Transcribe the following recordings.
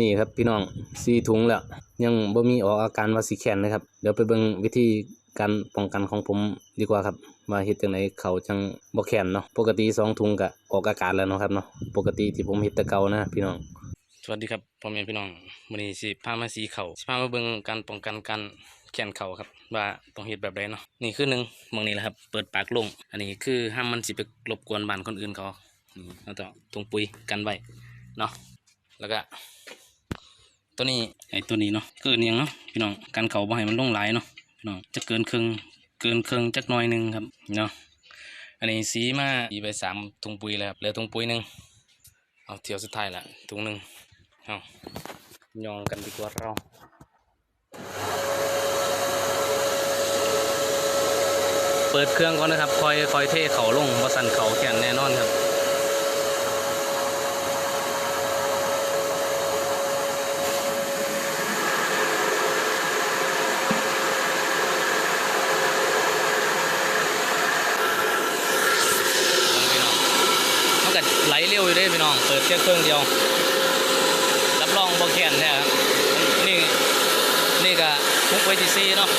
นี่ครับพี่น้องสี่ถุงแล้วยังบ่มีออกอาการว่าสิแข็งนะครับ เดี๋ยวไปเบิ่งวิธีการป้องกันของผมดีกว่าครับว่าเฮ็ดจังไดเขาจังบ่แข็งเนาะปกติสองถุงก็ออกอาการแล้วเนาะครับเนาะปกติที่ผมเฮ็ดต่เกานะพี่น้องสวัสดีครับพ่อแม่พี่น้องมื้อนี้สิพามาสีเขาสิพามาเบิ่งการป้องกันการแขนเขาครับ ว่าต้องเฮ็ดแบบใดเนาะนี่คือหนึ่งมองนี้แหละครับ เปิดปากลงอันนี้คือห้ามมันสิไปรบกวนบ้านคนอื่นเขาเราต้องตรงปุ๋ยกันไว้เนาะแล้วก็ ตัวนี้ไอ้ตัวนี้เนาะเกินยังเนาะพี่น้องกันเขาบ่ให้มันลงไหลเนาะพี่น้องจะเกินครึ่งเกินครึ่งจักหน่อยหนึ่งครับเนาะอันนี้สีมาอีไปสามถุงปุ๋ยแล้วครับเหลือถุงปุ๋ยหนึ่งเอาเที่ยวสุดท้ายละถุงหนึ่งเอายองกันดีกว่าเราเปิดเครื่องก่อนนะครับ คอยคอยเทเขาลงบสันเขาแขนแน่นองมันก็ไหลเร็ วอยู่เด้พี่น้อง เปิดแค่เครื่องเดียว รับรองบ่แข็งแท้ครับนี่นี่ก็ทุกไวที่ซีเนาะ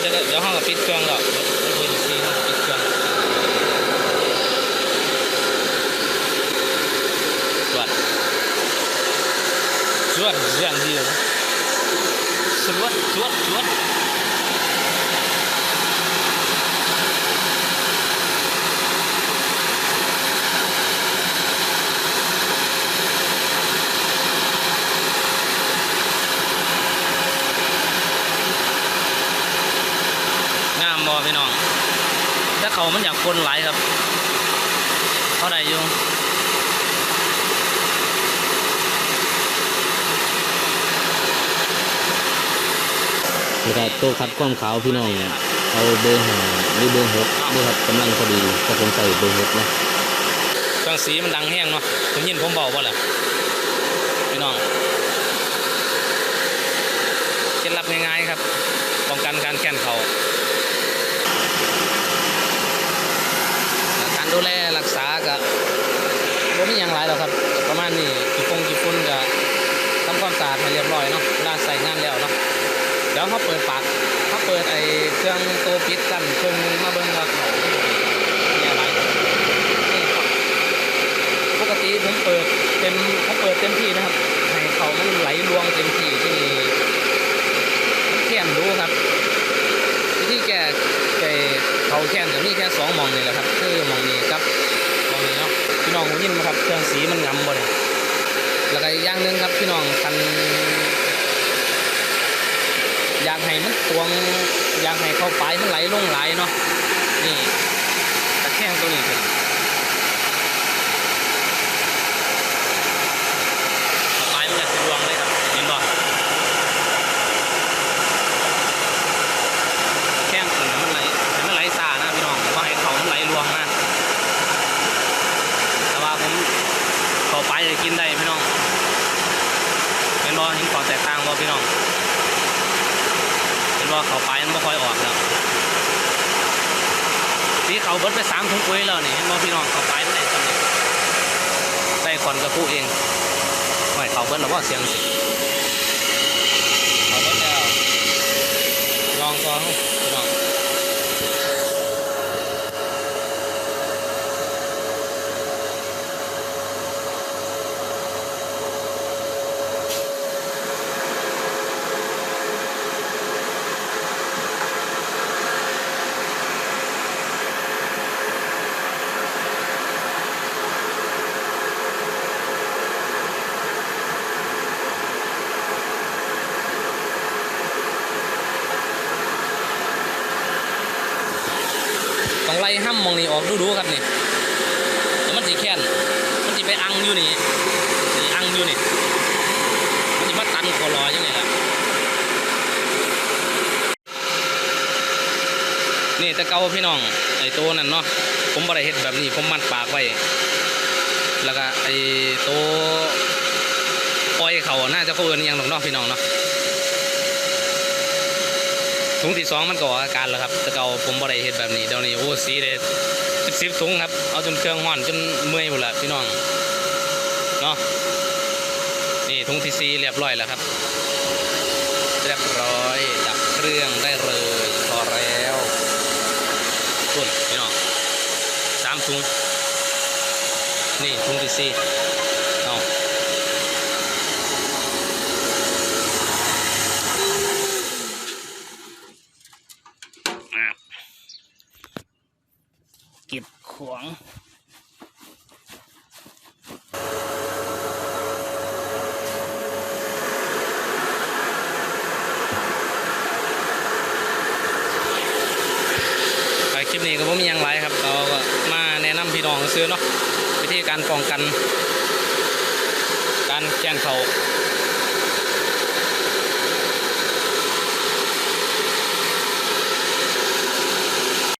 เดี๋ยวเดี๋ยวเดี๋ยวห้องกับปิดเครื่องแล้วทุกไวที่ซีเนาะปิดเครื่องจวดจวดอย่างเดียวสวดจวดจวด บอพี่น้องถ้าเขามันอยากคนหลายครับเท่าไหร่อยู่แล้วก็ตัวคัดความขาวพี่น้องเอาเบอร์ห้าหรือเบอร์หกด้วยครับกำลังพอดีถ้าผมใส่เบอร์หกนะเครื่องสีมันดังแห้งเนาะผมยินผมเบาบ่ล่ะพี่น้องเคล็ดลับง่ายๆครับป้องกันการแข่นเขา การดูแลรักษากับบ่มีอย่างไรหรอกครับ ประ มาณนี้กี่ฟงกี่ฝุ่นก็ทำความสะอาดให้เรียบร้อยเนาะเวลาใส่งานแล้วเนาะเดี๋ยวเขาเปิดปากเขาเปิดไอ้เครื่องตัวปิดกันเครื่องมาเบิ่งว่าเขามีอะไรนี่ครับปกติผมเปิดเต็มเขาเปิดเต็มที่นะครับให้เขามันไหลรวงเต็มที่ที่นี่แข็งรู้ครับวิธีแก้ไก่เขาแค้นจะมีแค่สองมองนี่แหละครับ คือมองนี้กับมองนี้เนาะ องยินไหมครับเครื่องสีมันงำบ่เลยแล้วก็อีกอย่างนึงครับพี่น้องคันอยากให้มันตวงอยากให้เข้าไปมันไหลลงไหลเนาะนี่ตะแคงตัวนี้เป็นเข้าไปมันจะสะดวงเลยครับเห็นบ่ แข้งมันมันไหลมันไหลซานะพี่น้องว่าให้เขามันไหลรวงนะแต่ว่าผมเข้าไปจะกินได้พี่น้องเป็น บ่เห็นขอแตกต่างบ่พี่น้องเห็นว่าเขาไปมันไม่ค่อยออกแล้วที่เขาเบิดไปสามถุงปุ๋ยแล้วนี่เห็นบ่พี่น้องเขาไปไม่ได้สำเร็จได้คอนกับผู้เองไม่เขาเบิดแล้วว่าเสียงสิเขาเบิดแล้วลองก่อนพี่น้องไล่ห้ำมองนี่ออก ดูๆครับนี่แล้วมันสีแค้นมันสีไปอังอยู่นี่นี่อังอยู่นี่ มันสีมาตันคอรอยังไงล่ะนี่ต่เกาพี่น้องไอ้ตัวนั่นเนาะผมบ่ได้เฮ็ดแบบนี้ผมมัดปากไว้แล้วก็ไอ้ตัวปล่อยเขาน่าจะเขาเอินอหยังดอกเนาะพี่น้องเนาะ ถุงที่สองมันก็ออกอาการแล้วครับแต่เก่าผมบ่ได้เฮ็ดแบบนี้เดี๋ยวนี้โอ้สีเลยสิบสิบถุงครับเอาจนเครื่องห้อนจนเมื่อยหมดละพี่น้องเนาะนี่ถุงที่สี่เรียบร้อยแล้วครับ เรียบร้อยดับเครื่องได้เลยพอแล้วตุ่นพี่น้องสามถุงนี่ถุงที่สี่เอาอะเก็บของไปคลิปนี้ก็บ่มีหยังไรครับ เราก็มาแนะนำพี่น้องซื้อเนาะวิธีการป้องกัน การแกงเขา